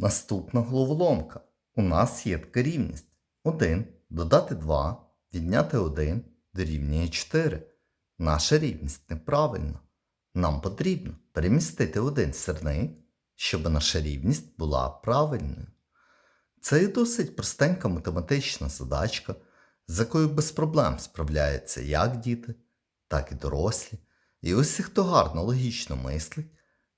Наступна головоломка. У нас є така рівність. 1 додати 2, відняти 1 дорівнює 4. Наша рівність неправильна. Нам потрібно перемістити один сірник, щоб наша рівність була правильною. Це і досить простенька математична задачка, з якою без проблем справляються як діти, так і дорослі. І усі, хто гарно логічно мислить,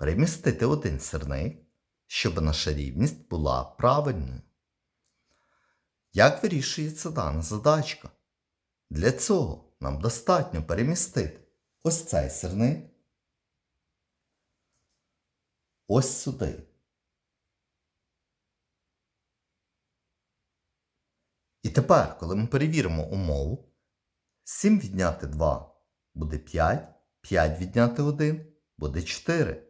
перемістити один сірник, щоб наша рівність була правильною. Як вирішується дана задачка? Для цього нам достатньо перемістити ось цей сирник ось сюди. І тепер, коли ми перевіримо умову, 7 відняти 2 буде 5, 5 відняти 1 буде 4,